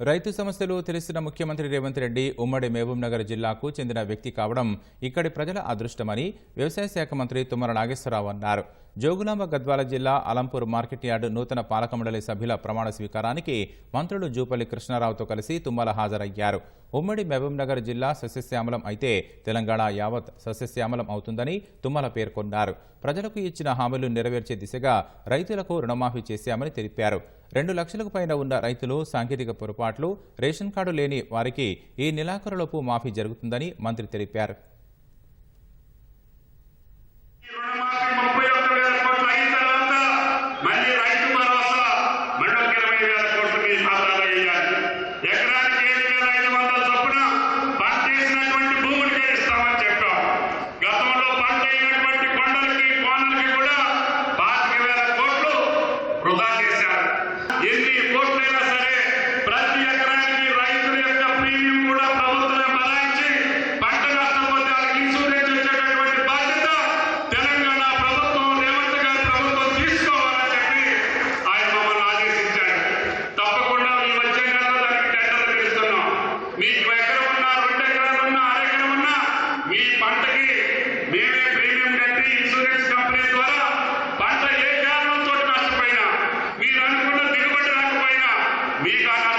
రైతు సమస్యలు తెలిసిన ముఖ్యమంత్రి రేవంత్ రెడ్డి ఉమ్మడి మహబూబ్నగర్ జిల్లాకు చెందిన వ్యక్తి కావడం ఇక్కడి ప్రజల అదృష్టమని వ్యవసాయ శాఖ మంత్రి తుమ్మల నాగేశ్వరరావు అన్నారు. జోగులాంబ గద్వాల జిల్లా అలంపూర్ మార్కెట్ యార్డు నూతన పాలకమండలి సభ్యుల ప్రమాణ స్వీకారానికి మంత్రులు జూపల్లి కృష్ణారావుతో కలిసి తుమ్మల హాజరయ్యారు. ఉమ్మడి మహబూబ్నగర్ జిల్లా సస్యశ్యామలం అయితే తెలంగాణ యావత్ సస్యశ్యామలం అవుతుందని తుమ్మల పేర్కొన్నారు. ప్రజలకు ఇచ్చిన హామీలు నెరవేర్చే దిశగా రైతులకు రుణమాఫీ చేశామని తెలిపారు. రెండు లక్షలకు పైన ఉన్న రైతులు సాంకేతిక పొరపాట్లు రేషన్ కార్డు లేని వారికి ఈ నెలాఖరులోపు మాఫీ జరుగుతుందని మంత్రి తెలిపారు. వృధా చేశారు. ఎన్ని కోట్లైనా సరే ప్రతి ఎకరానికి రైతుల యొక్క ప్రీమియం కూడా ప్రభుత్వమే భరాయించి పంట నష్టపోతే వాళ్ళకి ఇన్సూరెన్స్ ఇచ్చేటటువంటి బాధ్యత తెలంగాణ ప్రభుత్వం రేవంత్ గారి ప్రభుత్వం తీసుకోవాలని చెప్పి ఆయన మమ్మల్ని ఆదేశించారు. తప్పకుండా ఈ వచ్చే నెలలో దానికి టెండర్లు పిలుస్తున్నాం మీకు We got